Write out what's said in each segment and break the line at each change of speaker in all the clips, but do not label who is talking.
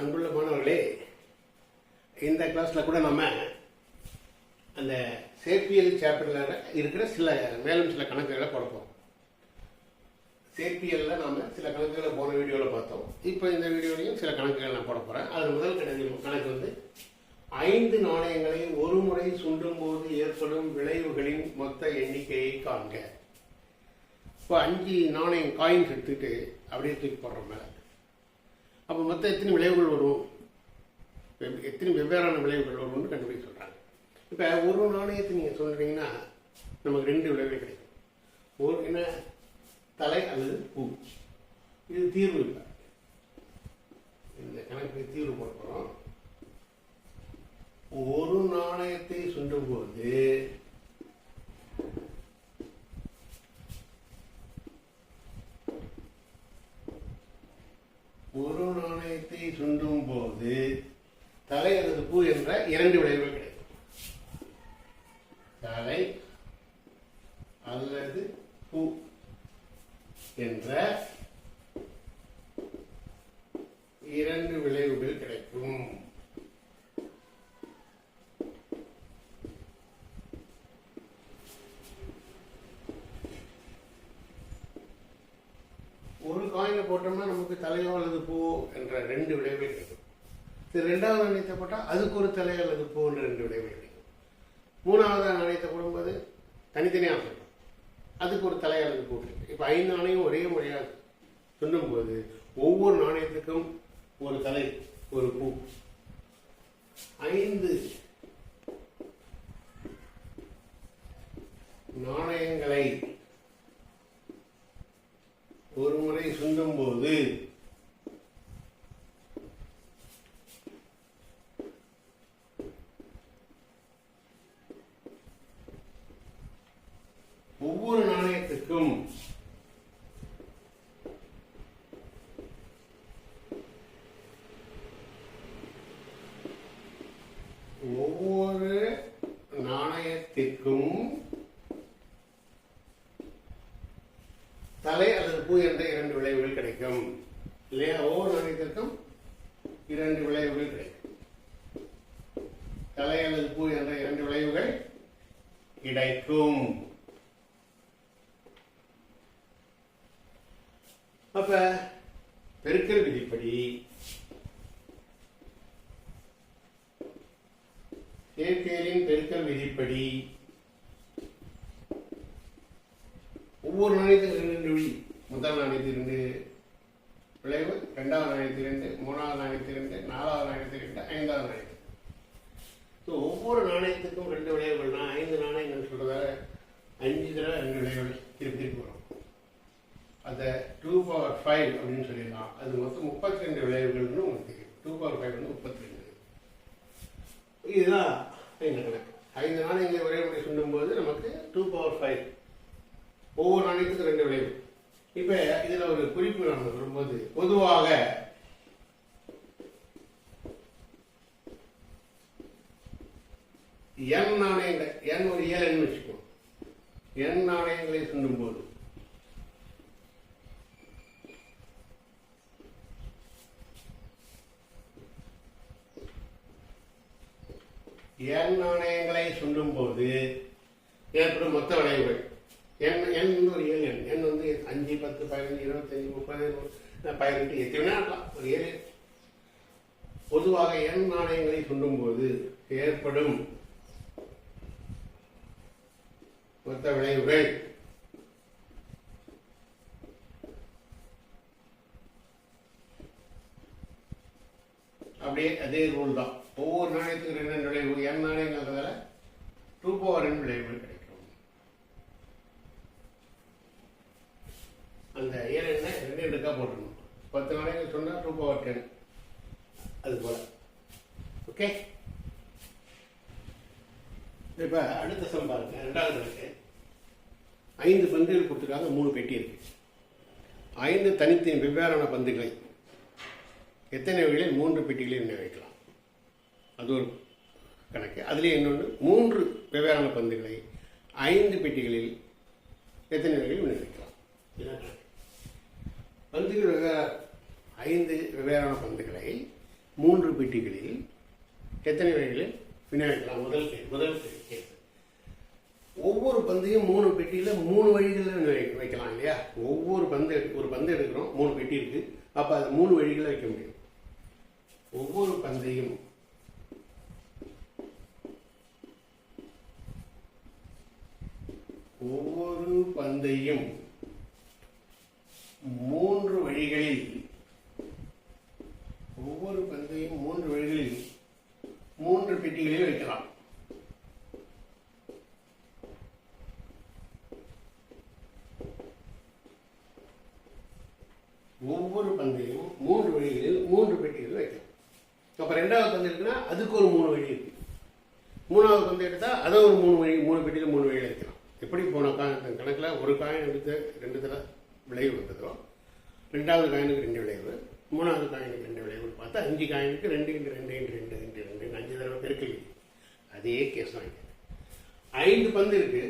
அன்புள்ள மாணவர்களே இந்த கிளாஸில் கூட நம்ம அந்த சேப்பியல் சாப்டரில் இருக்கிற சில மேலும் சில கணக்குகளை பார்ப்போம் சேப்பியலில் நாம் சில கணக்குகளை போன வீடியோவில் பார்த்தோம். இப்போ இந்த வீடியோலையும் சில கணக்குகள் நான் போட போகிறேன் அதில் முதல் கணக்கு கணக்கு வந்து ஐந்து நாணயங்களை ஒரு முறை சுண்டும் போது ஏற்படும் விளைவுகளின் மொத்த எண்ணிக்கையை காண்க. இப்போ அஞ்சு நாணயம் காயின்ஸ் எடுத்துக்கிட்டு அப்படியே தூக்கி போடுறோம் மேலே. அப்போ மொத்தம் எத்தனை விளைவுகள் வரும்? எத்தனை வெவ்வேறான விளைவுகள் வரும்னு கண்டுபிடிக்க சொல்கிறாங்க இப்போ ஒரு நாணயத்தை நீங்கள் சொல்கிறீங்கன்னா நமக்கு ரெண்டு விளைவுகள் கிடைக்கும். ஒரு என்ன? தலை அல்லது பூ. இது தீர்வு இல்லை. இந்த கணக்கு தீர்வு போட போகிறோம் ஒரு நாணயத்தை சொல்லும்போது ஒரு நாணயத்தை சுண்டும் போது தலை அல்லது பூ என்ற இரண்டு விளைவுகள் கிடைக்கும். தலை அல்லது பூ என்ற இரண்டு விளைவுகள் கிடைக்கும் ஒரு காயினை போட்டோம்னா நமக்கு தலையோ அல்லது பூவோ என்ற ரெண்டு விளைவுகள் கிடைக்கும் இது ரெண்டாவது நாணயத்தை போட்டால் அதுக்கு ஒரு தலை அல்லது பூ என்ற ரெண்டு விளைவுகள் கிடைக்கும் மூணாவது நாணயத்தை போடும்போது தனித்தனியாக சொல்லும் அதுக்கு ஒரு தலை அல்லது பூ கிடைக்கும் இப்போ ஐந்து நாணயம் ஒரே முறையாக சொல்லும்போது ஒவ்வொரு நாணயத்துக்கும் ஒரு தலை ஒரு பூ. ஐந்து நாணயங்களை ஒரு முறை சுண்டும் போது ஒவ்வொரு நாணயத்துக்கும் ஒவ்வொரு நாணயத்திற்கும் தலை அல்லது பூ என்ற இரண்டு விளைவுகள் கிடைக்கும் இல்லையா ஒவ்வொரு நாணயத்திற்கும் இரண்டு விளைவுகள் கிடைக்கும் தலை அல்லது பூ என்ற இரண்டு விளைவுகள் கிடைக்கும். அப்ப பெருக்கல் விதிப்படி சேர்க்கையின் பெருக்கல் விதிப்படி ஒவ்வொரு நாணயத்துக்கு ரெண்டு ரெண்டு விழி முதல் நாணயத்துக்கு ரெண்டு விளைவு ரெண்டாவது நாணயத்துக்கு ரெண்டு மூணாவது நாணயத்துக்கு ரெண்டு நாலாவது நாணயத்துக்கு ரெண்டு ஐந்தாவது நாணயத்துக்கு ஸோ ஒவ்வொரு நாணயத்துக்கும் ரெண்டு விளைவுகள்னா ஐந்து நாணயங்கள் சொல்றதால அஞ்சு தடவை ரெண்டு விளைவுகள் திருப்பி திருப்பி வரும் அதை டூ பவர் ஃபைவ் அப்படின்னு சொல்லிடலாம் அது மொத்தம் முப்பத்தி ரெண்டு விளைவுகள்னு உங்களுக்கு டூ பவர் ஃபைவ் வந்து முப்பத்தி ரெண்டு இதுதான் இந்த கணக்கு. ஐந்து நாணயங்களை ஒரே முறை சொல்லும்போது நமக்கு டூ பவர் ஃபைவ் ஒவ்வொரு நாணயத்துக்கும் ரெண்டு விளைவு இப்போ இதில் ஒரு குறிப்பு நம்ம வரும்போது பொதுவாக என் நாணயங்கள் என் ஒரு ஏழு எண் வச்சுக்கோ என் நாணயங்களை சுண்டும் போது என் நாணயங்களை சொல்லும் போது ஏற்படும் மொத்த விளைவுகள். எண் எண் ஒரு ஏழு எண். எண் வந்து அஞ்சு பத்து பதினஞ்சு இருபத்தஞ்சு முப்பது பதினெட்டு எத்தனை வேணா இருக்கலாம். ஒரு ஏழு. பொதுவாக எண் நாணயங்களை சொல்லும் போது ஏற்படும் மொத்த விளைவுகள். அப்படியே அதே ரூல் தான். ஒவ்வொரு நாணயத்துக்கு ரெண்டு ரெண்டு விளைவு என் நாணயங்கிறதால டூ பவர் ரெண்டு விளைவுகள் கிடைக்கும். அந்த ஏழு எண்ணெய் ரெண்டு ரெண்டுக்கா போட்டுருணும் பத்து நாணயங்கள் சொன்னா டூ பவர் டென் அது போல. ஓகே இப்ப அடுத்த சம் ரெண்டாவது இருக்கு. ஐந்து பந்துகள் கொடுத்துருக்காங்க மூணு பெட்டி இருக்கு. ஐந்து தனித்தனி வெவ்வேறான பந்துகளை எத்தனை வகைகளில் மூன்று பெட்டிகளில் எண்ண வைக்கலாம் அது ஒரு கணக்கு. அதுலேயே இன்னொன்று மூன்று வெவ்வேறான பந்துகளை ஐந்து பெட்டிகளில் எத்தனை வகையில் எண்ண வைக்கலாம் பந்துகள் வெவ்வேறு ஐந்து வெவ்வேறான பந்துகளை மூன்று பெட்டிகளில் எத்தனை வகைகளில் விநாயகலாம் முதல் முதல் கேஸ் ஒவ்வொரு பந்தையும் மூணு பெட்டியில் மூணு வழிகளில் வைக்கலாம் இல்லையா? ஒவ்வொரு பந்து எடு- ஒரு பந்து எடுக்கிறோம் மூணு பெட்டி இருக்குது அப்போ அது மூணு வழிகளில் வைக்க முடியும். ஒவ்வொரு பந்தையும் ஒவ்வொரு பந்தையும் மூன்று வழிகளில் ஒவ்வொரு பந்தையும் மூன்று வழிகளில் மூன்று பெட்டிகளில் வைக்கலாம். ஒவ்வொரு பந்தையும் மூன்று வழிகளில் மூன்று பெட்டிகளில் வைக்கலாம். அப்போ ரெண்டாவது பந்து இருக்குன்னா அதுக்கு ஒரு மூணு வழி இருக்கு. மூணாவது பந்து எடுத்தால் அதை ஒரு மூணு வழி மூணு பெட்டியில் மூணு வழியில் வைக்கலாம். எப்படி போன கா- கணக்கில் ஒரு காயின் எடுத்து ரெண்டு தடவை விளைவு வந்ததோ ரெண்டாவது காயினுக்கு ரெண்டு விளைவு மூணாவது காயினுக்கு ரெண்டு விளைவுன்னு பார்த்தா அஞ்சு காயினுக்கு ரெண்டு இன்று ரெண்டு இன்று ரெண்டு இன்று ரெண்டு அஞ்சு தடவை பெருக்கல். அதே கேஸ் தான் ஐந்து பந்து இருக்கு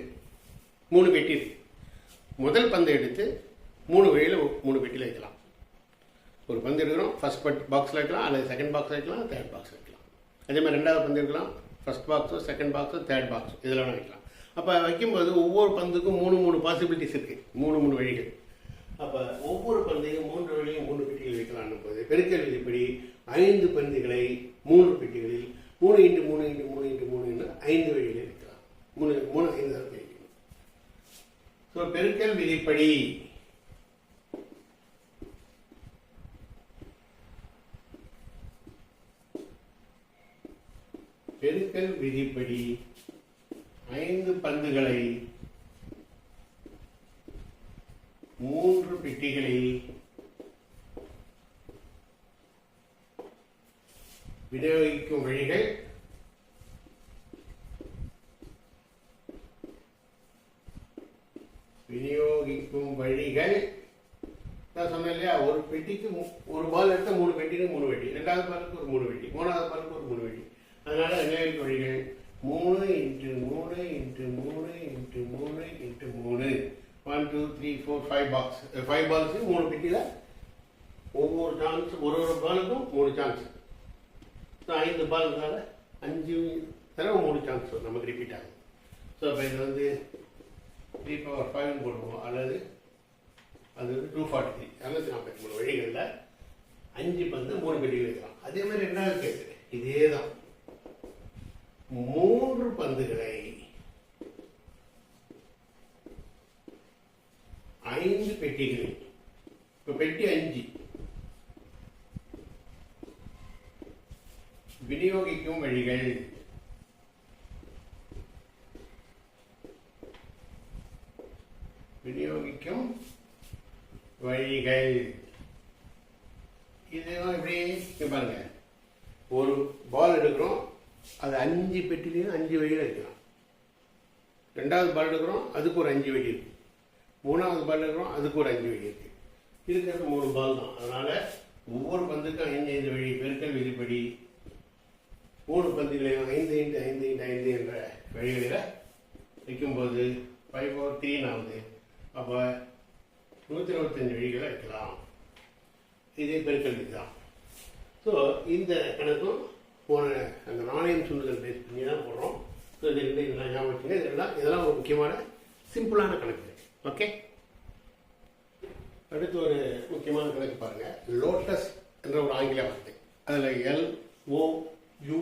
மூணு பெட்டி இருக்கு. முதல் பந்தை எடுத்து மூணு வழியில் மூணு பெட்டியில் வைக்கலாம். ஒரு பந்து எடுக்கிறோம் ஃபர்ஸ்ட் பட் பாக்ஸில் வைக்கலாம் அல்லது செகண்ட் பாக்ஸ் வைக்கலாம் தேர்ட் பாக்ஸ் வைக்கலாம். அதே மாதிரி ரெண்டாவது பந்து எடுக்கலாம் ஃபர்ஸ்ட் பாக்ஸோ செகண்ட் பாக்ஸோ தேர்ட் பாக்ஸோ இதில் வேணால் வைக்கலாம். அப்போ வைக்கும்போது ஒவ்வொரு பந்துக்கும் மூணு மூணு பாசிபிலிட்டிஸ் இருக்குது மூணு மூணு வழிகள். அப்போ ஒவ்வொரு பந்தையும் மூன்று வழியும் மூணு பெட்டிகள் வைக்கலாம் போது பெருக்கல் விதிப்படி ஐந்து பந்துகளை மூன்று பெட்டிகளில் மூணு இன்ட்டு மூணு இன்ட்டு மூணு இன்ட்டு மூணு என்று ஐந்து வழிகளில் வைக்கலாம். மூணு மூணு ஐந்து தான் வைக்கணும் ஸோ பெருக்கல் விதிப்படி பெருக்கல் விதிப்படி ஐந்து பந்துகளை மூன்று பெட்டிகளில் விநியோகிக்கும் வழிகள் விநியோகிக்கும் வழிகள். நான் சொன்னேன் இல்லையா? ஒரு பெட்டிக்கு மு- ஒரு பால் எடுத்தால் மூணு பெட்டிக்கு மூணு வெட்டி ரெண்டாவது பாலுக்கு ஒரு மூணு வெட்டி மூணாவது பாலுக்கு ஒரு மூணு வெட்டி அதனால விநியோகிக்கும் வழிகள் மூணு இன்ட்டு மூணு இன்ட்டு மூணு இன்ட்டு மூணு இன்ட்டு மூணு. One two three four five box five balls மூணு பெட்டியில் ஒவ்வொரு சான்ஸ் ஒரு ஒரு பாலுக்கும் மூணு சான்ஸ் ஐந்து பாலுக்காக அஞ்சு தடவை மூணு சான்ஸ் நமக்கு ரிப்பீட் ஆகும். ஸோ இப்போ இது வந்து த்ரீ பவர் ஃபைவ்னு போடுவோம். அல்லது அது வந்து டூ ஃபார்ட்டி த்ரீ இரநூத்தி நாற்பத்தி மூணு வழிகளில் அஞ்சு பந்து மூணு பெட்டிகள் வைக்கலாம். அதே மாதிரி என்ன இருக்குது இதே தான் மூன்று பந்துகளை ஐந்து பெட்டிகளில் இப்போ பெட்டி அஞ்சு. விநியோகிக்கும் வழிகள். விநியோகிக்கும் வழிகள். இதெல்லாம் எப்படி? பாருங்க. ஒரு பால் எடுக்கிறோம். அது அஞ்சு பெட்டிலையும் அஞ்சு வழியில் வைக்கலாம். ரெண்டாவது பால் எடுக்கிறோம் அதுக்கு ஒரு அஞ்சு வழி இருக்குது மூணாவது பால் எடுக்கிறோம் அதுக்கு ஒரு அஞ்சு வழி இருக்குது இருக்கிறது மூணு பால் தான். அதனால் ஒவ்வொரு பந்துக்கும் ஐந்து ஐந்து வழி பெருக்கல் விதிப்படி மூணு பந்துகளையும் ஐந்து ஐந்து ஐந்து ஐந்து ஐந்து என்ற வழிகளில் வைக்கும்போது ஃபைவ் ஃபோர் த்ரீன் ஆகுது அப்போ நூற்றி இருபத்தஞ்சு வழிகளை வைக்கலாம். இதே பெருக்கல் விதி தான். ஸோ இந்த கணக்கும் போன அந்த நாணயம் சொல்லுதல் பேஸ் பண்ணி தான் போடுறோம். ஸோ இது ரெண்டு இதெல்லாம் ஞாபகம் வச்சுங்க இதெல்லாம் இதெல்லாம் ஒரு முக்கியமான சிம்பிளான கணக்கு. ஓகே? அடுத்து ஒரு முக்கியமான கணக்கு பாருங்கள் லோட்டஸ் என்ற ஒரு ஆங்கில வார்த்தை. அதில் L O U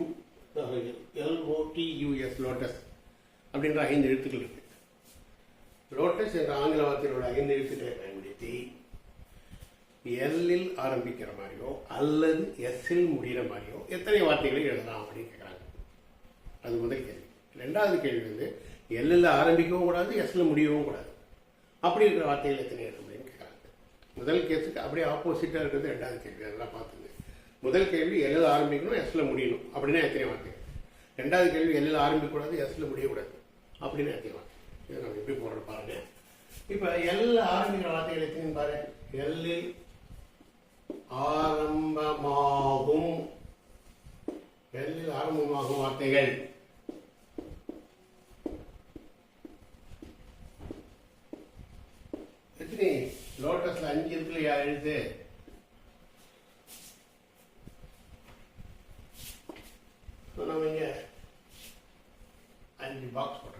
L lotus அப்படின்ற ஐந்து எழுத்துக்கள் இருக்கு. லோட்டஸ் என்ற ஆங்கில வார்த்தையோட ஐந்து எழுத்துக்களை பயன்படுத்தி எல்லில் ஆரம்பிக்கிற மாதிரியோ அல்லது எஸ்ஸில் முடிகிற மாதிரியோ எத்தனை வார்த்தைகளை எழுதலாம் அப்படின்னு கேட்குறாங்க. அது முதல் கேள்வி. ரெண்டாவது கேள்வி வந்து எல்லில் ஆரம்பிக்கவும் கூடாது எஸ்ல முடியவும் கூடாது. அப்படி இருக்கிற வார்த்தைகள் எத்தனை எழுத அப்படின்னு கேட்குறாங்க. முதல் கேஸுக்கு அப்படியே ஆப்போசிட்டாக இருக்கிறது ரெண்டாவது கேள்வி. அதெல்லாம் பார்த்துங்க. முதல் கேள்வி எல்லில் ஆரம்பிக்கணும் எஸ்ல முடியணும். அப்படின்னா எத்தனை வார்த்தை? ரெண்டாவது கேள்வி எல்லில் ஆரம்பிக்கக்கூடாது எஸ்ல முடியக்கூடாது. அப்படின்னு எத்தனை வார்த்தை? இதை நம்ம எப்படி போடுற பாருங்க. இப்போ எல்ல ஆரம்பிக்கிற வார்த்தைகள் எத்தனை பாரு. எல்லில் ஆரம்பமாகும். எல்லில் ஆரம்பமாகும் வார்த்தைகள். எத்தனை? லோட்டஸ்ல அஞ்சு இருக்குல்ல யார் எழுத்து? நம்ம இங்க அஞ்சு பாக்ஸ்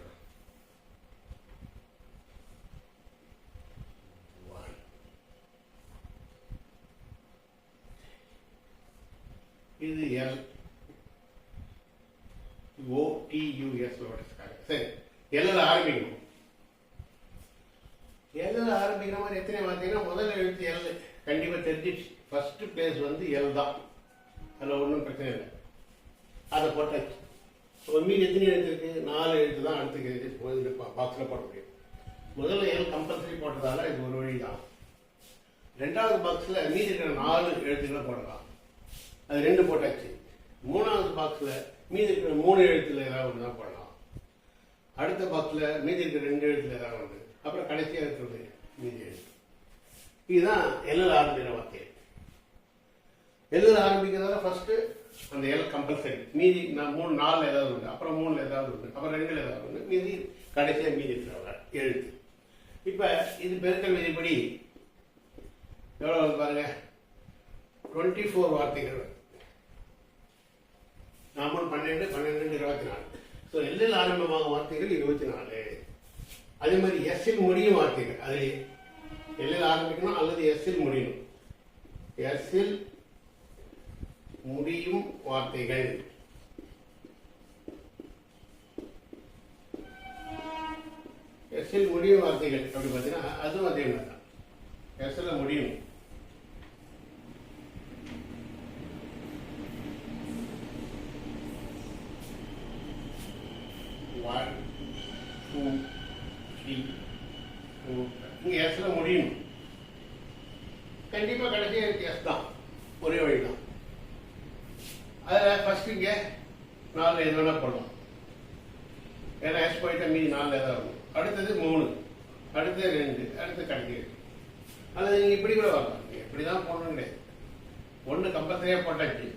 இது எல் ஓடியூஎஸ் சரி. எல்லில் ஆரம்பிக்கணும். எல்லில் ஆரம்பிக்கிற மாதிரி எத்தனை பார்த்தீங்கன்னா முதல் எழுத்து எல் கண்டிப்பாக தெரிஞ்சிச்சு ஃபர்ஸ்ட் பிளேஸ் வந்து எல் தான். அதில் ஒன்றும் பிரச்சனை இல்லை. அதை போட்டாச்சு. ஒரு மீதி எத்தனை எழுத்து இருக்குது நாலு எழுத்து தான் அடுத்து பாக்ஸில் போட முடியும். முதல்ல எல் கம்பல்சரி போட்டதால இது ஒரு வழி தான் ரெண்டாவது பாக்ஸில் மீதி இருக்கிற நாலு எழுத்துக்களை போடலாம். அது ரெண்டு போட்டாச்சு. மூணாவது பாக்ஸில் மீதி இருக்கிற மூணு எழுத்துல ஏதாவது ஒன்று தான் போடலாம். அடுத்த பாக்ஸில் மீதி இருக்கிற ரெண்டு எழுத்துல ஏதாவது ஒன்று அப்புறம் கடைசியாக இருக்கிறது மீதி எழுத்து. இதுதான் எல்எல் ஆரம்பிக்கிற வார்த்தை. எல்எல் ஆரம்பிக்கிறதால ஃபர்ஸ்ட் அந்த எல் கம்பல்சரி மீதி நான் மூணு நாலில் ஏதாவது உண்டு அப்புறம் மூணில் ஏதாவது உண்டு அப்புறம் ரெண்டில் ஏதாவது உண்டு மீதி கடைசியாக மீதி இருக்கிறவங்க எழுத்து. இப்போ இது பெருக்கல் விதிப்படி எவ்வளோ பாருங்க டுவெண்ட்டி ஃபோர் வார்த்தைகள். நாம பன்னெண்டு பன்னெண்டு இருபத்தி நாலு ஸோ எல்லில் ஆரம்பமாக வார்த்தைகள் இருபத்தி நாலு அதே மாதிரி எஸ்ஸில் முடியும் வார்த்தைகள். அது எல்லில் ஆரம்பிக்கணும் அல்லது எஸ்ஸில் முடியணும் எஸ்ஸில் முடியும் வார்த்தைகள். எஸ்ஸில் முடியும் வார்த்தைகள். அப்படி பார்த்தீங்கன்னா அதுவும் அதே மாதிரி தான். எஸ்ஸில் முடியும் ஒன் டூ த்ரீ ஃபோர் இங்கே எஸ்ஸில் முடியும் கண்டிப்பாக கடைசி எஸ் தான் ஒரே வழி தான் அதில் ஃபர்ஸ்ட் இங்கே நாலு எது வேணால் போடலாம் ஏன்னா எஸ் போயிட்டா மீதி நாலு ஏதாவது வரும் அடுத்தது மூணு அடுத்தது ரெண்டு அடுத்து கடைசி இருக்கு அல்லது நீங்கள் இப்படி கூட வரலாம் எப்படி தான் போடணும் கிடையாது ஒன்று கம்பல்சரியாக போட்டாச்சு.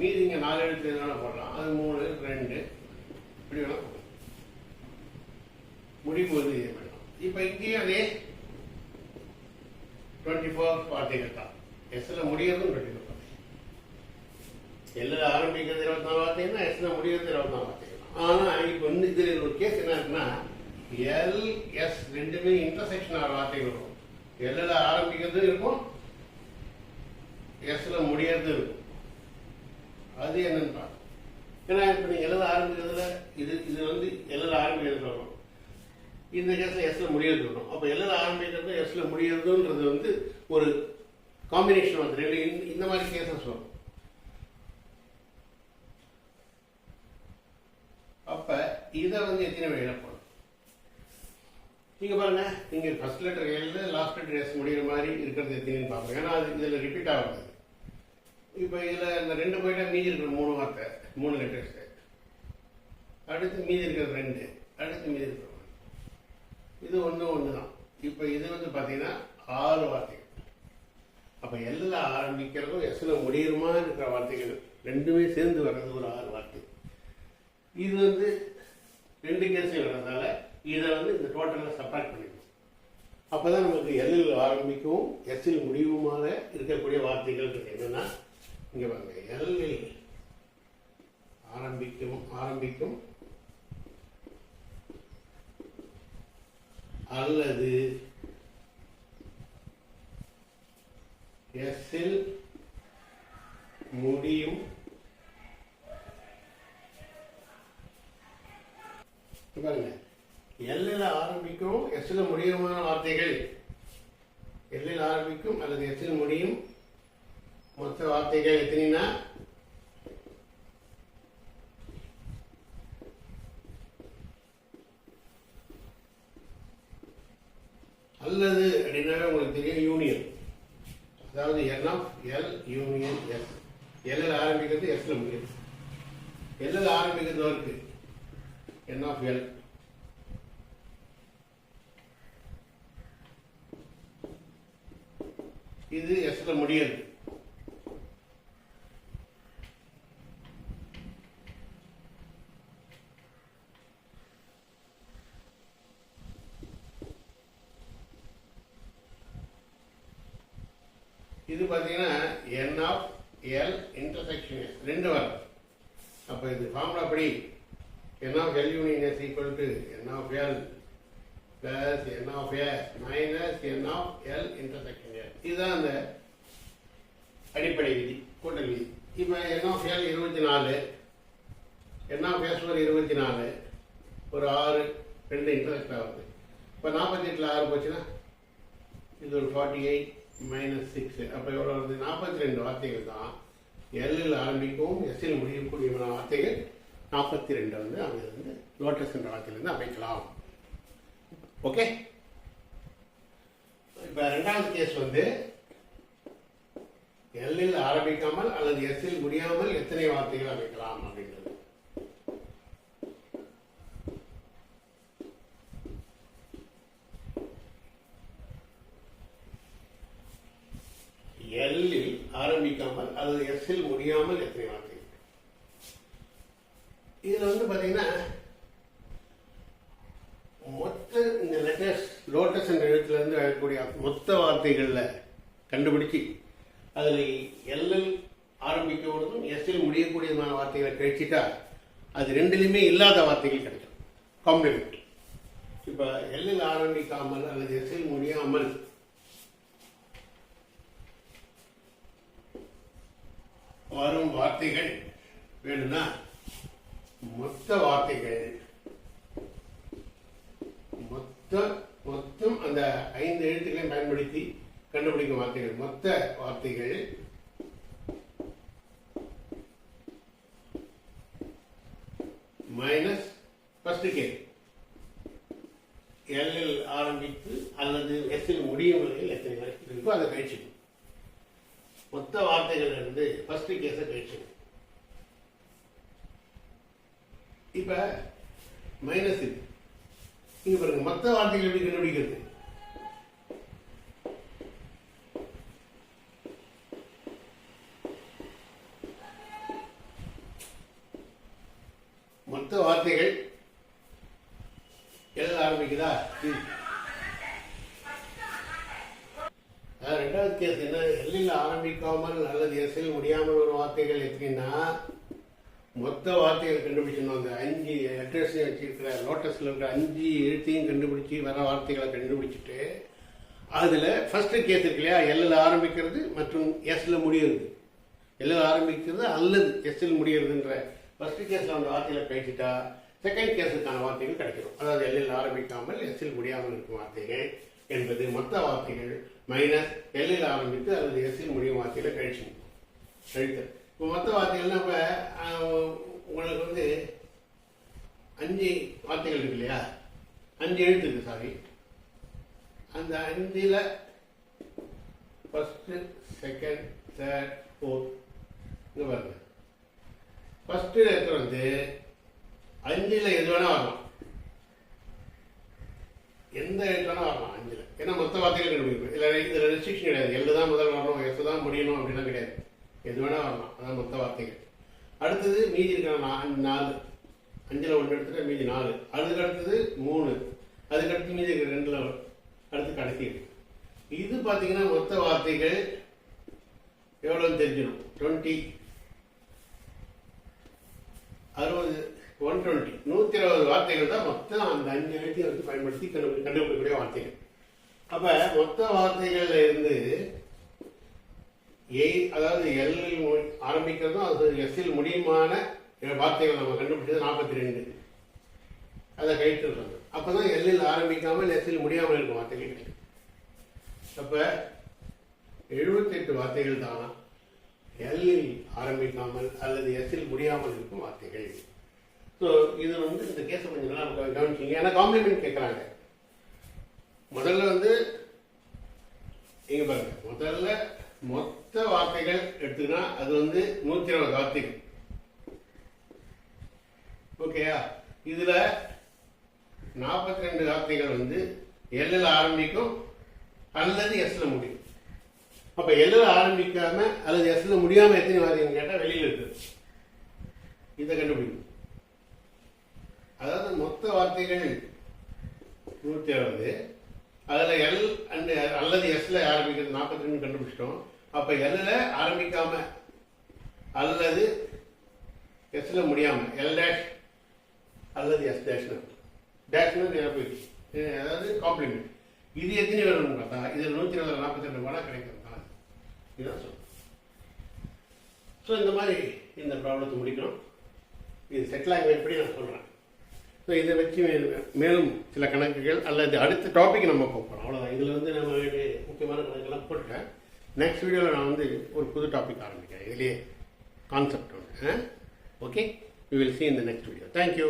மீதி இங்கே நாலு எழுத்து எது போடலாம். அது மூணு ரெண்டு. இப்படி வேணும் முடிவு முடியும் போது பண்ணலாம். இப்போ இங்கேயும் அதே டுவெண்ட்டி ஃபோர் வார்த்தைகள் தான் எஸ்ல முடியறதும் டுவெண்ட்டி ஃபோர் எல்ல ஆரம்பிக்கிறது இருபத்தி நாலு வார்த்தைன்னா எஸ்ல முடியறது இருபத்தி நாலு வார்த்தைகள் ஆனா இப்போ வந்து இதில் ஒரு கேஸ் என்ன இருக்குன்னா எல் எஸ் ரெண்டுமே இன்டர்செக்ஷன் ஆகிற வார்த்தைகள் வரும். எல்ல ஆரம்பிக்கிறது இருக்கும் எஸ்ல முடியறது இருக்கும் அது என்னன்னு? ஏன்னா இப்போ நீங்கள் எழுத ஆரம்பிக்கிறதுல இது இது வந்து எழுத ஆரம்பிக்கிறது இந்த கேஸில் எஸ்ல முடியறது வரும் அப்போ எழுத ஆரம்பிக்கிறது எஸ்ல முடியறதுன்றது வந்து ஒரு காம்பினேஷன் வந்து ரெண்டு இந்த- மாதிரி கேசஸ் வரும் அப்ப இதை வந்து எத்தனை வழியில போடணும் நீங்க பாருங்க நீங்க ஃபர்ஸ்ட் லெட்டர் எல்ல லாஸ்ட் லெட்டர் எஸ் முடிகிற மாதிரி இருக்கிறது எத்தனைன்னு பார்ப்போம். ஏன்னா அது இதுல ரிப்பீட் ஆகுது. இப்போ இதுல இந்த ரெண்டு போயிட்டா மீதி இருக்கிற மூணு வார்த்தை மூணு லெட்டர்ஸ் அடுத்து மீதி இருக்கிற ரெண்டு அடுத்து மீதி இருக்கிற ஒன்று. இது ஒன்று ஒன்று தான் இப்போ இது வந்து பார்த்தீங்கன்னா ஆறு வார்த்தைகள். அப்போ எல்ல ஆரம்பிக்கிறதும் எஸ்ல முடியுமா இருக்கிற வார்த்தைகள் ரெண்டுமே சேர்ந்து வர்றது ஒரு ஆறு வார்த்தை. இது வந்து ரெண்டு கேஸையும் வர்றதால இதை வந்து இந்த டோட்டலாக செப்பரேட் பண்ணிக்கணும். அப்பதான் நமக்கு எல்லில் ஆரம்பிக்கவும் எஸ்ஸில் முடிவுமாக இருக்கக்கூடிய வார்த்தைகள் இருக்கு என்னன்னா இங்க பாருங்க எல்லில் ஆரம்பிக்கும் ஆரம்பிக்கும். அல்லது எஸ்ஸில் முடியும். பாருங்க எல்லில் ஆரம்பிக்கும் எஸ்ல முடியுமான வார்த்தைகள். எல்லில் ஆரம்பிக்கும் அல்லது எஸ்ஸில் முடியும். மொத்த வார்த்தைகள் எத்தனைனா? அல்லது அப்படின்னாவே உங்களுக்கு தெரியும் யூனியன் அதாவது N of L union S எல்லில் ஆரம்பிக்கிறது எஸ்ல முடியும். எல்லில் ஆரம்பிக்கிறது இருக்கு என் ஆஃப் எல் இது எஸ்ல முடியாது. இது பார்த்தீங்கன்னா என் ஆஃப் எல் இன்டர்செக்ஷன் ரெண்டு வரும் அப்போ இது ஃபார்முலா படி N of L union S equal to N of L plus N of S minus N of L intersection S இதுதான் அந்த அடிப்படை விதி கூட்டல் விதி. இப்போ என் ஆஃப் எல் இருபத்தி நாலு என் ஆஃப் எஸ் ஒரு இருபத்தி நாலு ஒரு ஆறு ரெண்டு இன்டர்செக்ட் ஆகுது. இப்போ நாற்பத்தெட்டில் ஆறு போச்சுன்னா இது ஒரு ஃபார்ட்டி எயிட் மைனஸ் சிக்ஸு அப்போ எவ்வளோ வருது நாற்பத்தி ரெண்டு வார்த்தைகள் தான். எல்லில் ஆரம்பிக்கவும் எஸ்ஸில் முடியக்கூடிய வார்த்தைகள் நாற்பத்தி ரெண்டு வந்து அங்கிருந்து லோட்டஸ் என்ற வார்த்தையிலேருந்து அமைக்கலாம். ஓகே இப்போ ரெண்டாவது கேஸ் வந்து எல்லில் ஆரம்பிக்காமல் அல்லது எஸ்ஸில் முடியாமல் எத்தனை வார்த்தைகள் அமைக்கலாம் அப்படின்றது எல்லில் ஆரம்பிக்காமல் அல்லது எஸ்ஸில் முடியாமல் எத்தனை வார்த்தைகள் இதுல வந்து பாத்தீங்கன்னா மொத்த இந்த லெட்டர்ஸ் லோட்டஸ் என்ற எழுத்துல இருந்து வரக்கூடிய மொத்த வார்த்தைகளில் கண்டுபிடிச்சு அதில் எல்எல் ஆரம்பிக்கக்கூடியதும் எஸ்எல் முடியக்கூடியதுமான வார்த்தைகளை கழிச்சிட்டா அது ரெண்டுலையுமே இல்லாத வார்த்தைகள் கிடைக்கும். காம்ப்ளிமெண்ட் இப்போ எல்எல் ஆரம்பிக்காமல் அல்லது எஸ்எல் முடியாமல் வரும் வார்த்தைகள் வேணும்னா மொத்த வார்த்தைகள். மொத்த மொத்தம் அந்த ஐந்து எழுத்துக்களை பயன்படுத்தி கண்டுபிடிக்கும் வார்த்தைகள். மொத்த வார்த்தைகள். மைனஸ் ஃபர்ஸ்ட் கே எல்லில் ஆரம்பித்து அல்லது எஸ்ஸில் முடியும் வரையில் எத்தனை வரைக்கும் இருக்கோ அதை கழிச்சுக்கணும் மொத்த வார்த்தைகள் இருந்து ஃபர்ஸ்ட் கேஸை கழிச்சுக்கணும் இப்ப மைனஸ் இது இங்க பாருங்க மொத்த வார்த்தைகள் எப்படி கண்டுபிடிக்கிறது மொத்த வார்த்தைகள் எழுத ஆரம்பிக்குதா ம். அதாவது ரெண்டாவது கேஸ் என்ன? எல்லில் ஆரம்பிக்காமல் அல்லது எஸ்எல் முடியாமல் ஒரு வார்த்தைகள் எப்படின்னா மொத்த வார்த்தைகள் கண்டுபிடிச்சணும் அந்த அஞ்சு அட்ரஸையும் வச்சிருக்கிற லோட்டஸில் இருக்கிற அஞ்சு எழுத்தையும் கண்டுபிடிச்சி வர வார்த்தைகளை கண்டுபிடிச்சிட்டு அதில் ஃபஸ்ட்டு கேஸ் இருக்கு இல்லையா? எல்லில் ஆரம்பிக்கிறது மற்றும் எஸ்ல முடியிறது. எல்லில் ஆரம்பிக்கிறது அல்லது எஸ்எல் முடியிறதுன்ற ஃபஸ்ட்டு கேஸில் அந்த வார்த்தைகளை பேசிட்டா செகண்ட் கேஸுக்கான வார்த்தைகள் கிடைக்கும் அதாவது எல்லில் ஆரம்பிக்காமல் எஸ்ஸில் முடியாமல் இருக்கும் வார்த்தைகள் என்பது மொத்த வார்த்தைகள் மைனஸ் எல்லில் ஆரம்பித்து அல்லது எஸ்ஸில் முடியும் வார்த்தைகளை கழிச்சு கழித்தல் இப்போ மொத்த வார்த்தைகள்னா இப்போ உங்களுக்கு வந்து அஞ்சு வார்த்தைகள் இருக்கு இல்லையா? அஞ்சு எழுத்து இருக்கு சாரி அந்த அஞ்சில் ஃபஸ்ட்டு செகண்ட் தேர்ட் ஃபோர்த் இங்கே பாருங்க. ஃபஸ்ட்டு லெட்டர் வந்து அஞ்சில் எது வேணா வரலாம் எந்த எழுத்து வரலாம் அஞ்சில். ஏன்னா மொத்த வார்த்தைகள் கண்டுபிடிக்கும் இல்லை இதில் ரெஸ்ட்ரிக்ஷன் கிடையாது. எல்லு தான் முதல் வரணும் எஸ் தான் முடியணும் அப்படிலாம் கிடையாது. எது வேணா வரலாம் அதான் மொத்த வார்த்தைகள். அடுத்தது மீதி இருக்கிற நாலு. அஞ்சில் ஒன்று எடுத்துட்டு மீதி நாலு. அதுக்கு அடுத்தது மூணு. அதுக்கு அடுத்து மீதி இருக்கிற ரெண்டில் அடுத்து கடைசி இது பார்த்தீங்கன்னா மொத்த வார்த்தைகள் எவ்வளோன்னு தெரிஞ்சிடும். டுவெண்ட்டி அறுபது. ஒன் டுவெண்ட்டி நூற்றி இருபது வார்த்தைகள் தான் மொத்தம் அந்த அஞ்சு எழுத்தியை வந்து பயன்படுத்தி கண்டு கண்டுபிடிக்கக்கூடிய வார்த்தைகள். அப்போ மொத்த வார்த்தைகள்ல இருந்து ஏ அதாவது எல்லில் ஆரம்பிக்கிறதும் அது எஸ்ஸில் முடியுமான வார்த்தைகள் நம்ம கண்டுபிடிச்சது நாற்பத்தி ரெண்டு அதை கழித்து அப்போ அப்பதான் எல்லில் ஆரம்பிக்காமல் எஸ்ஸில் முடியாமல் இருக்கும் வார்த்தைகள் கிடைக்கும். அப்ப எழுபத்தெட்டு வார்த்தைகள் தான் எல்லில் ஆரம்பிக்காமல் அல்லது எஸ்ஸில் முடியாமல் இருக்கும் வார்த்தைகள். ஸோ இது வந்து இந்த கேஸை கொஞ்சம் நல்லா நமக்கு கவனிச்சிங்க. ஏன்னா காம்ப்ளிமெண்ட் கேட்குறாங்க முதல்ல வந்து இங்க பாருங்க. முதல்ல மொத்த வார்த்தைகள் எடுத்துக்கினா அது வந்து நூற்றி இருபது வார்த்தைகள் ஓகேயா இதில் நாற்பத்தி ரெண்டு வார்த்தைகள் வந்து எல்லில் ஆரம்பிக்கும் அல்லது எஸ்ல முடியும். அப்போ எல்லில் ஆரம்பிக்காம அல்லது எஸ்ல முடியாமல் எத்தனை வார்த்தைகள் கேட்டால் வெளியில் இருக்குது இதை கண்டுபிடிக்கும் அதாவது மொத்த வார்த்தைகள் நூற்றி அறுபது. அதில் எல் அண்டு அல்லது எஸ்ல ஆரம்பிக்கிறது நாற்பத்தி ரெண்டு கண்டுபிடிச்சிட்டோம். அப்போ எல்ல ஆரம்பிக்காம அல்லது எஸ்ல முடியாமல் எல் டேஷ் அல்லது எஸ் டேஷ்னு டேஷ்னு போயிடுச்சு. அதாவது காம்ப்ளிமெண்ட் இது எத்தனை வேணும்னு பார்த்தா இதில் நூற்றி இருபது நாற்பத்தி ரெண்டு ரூபா கிடைக்கிறது தான். இதுதான் சொல்லுங்கள் ஸோ இந்த மாதிரி இந்த ப்ராப்ளத்தை முடிக்கணும் இது செட்டில் ஆகி எப்படி நான் சொல்கிறேன் ஸோ இதை வச்சு மேலும் சில கணக்குகள் அல்லது அடுத்த டாபிக் நம்ம போகிறோம் அவ்வளோதான் இதில் வந்து நம்ம முக்கியமான கணக்கெல்லாம் போட்டுட்டேன். நெக்ஸ்ட் வீடியோவில் நான் வந்து ஒரு புது டாபிக் ஆரம்பிக்கிறேன். இதுலேயே கான்செப்ட் ஒன்று ஓகே வி வில் சி இந்த நெக்ஸ்ட் வீடியோ தேங்க்யூ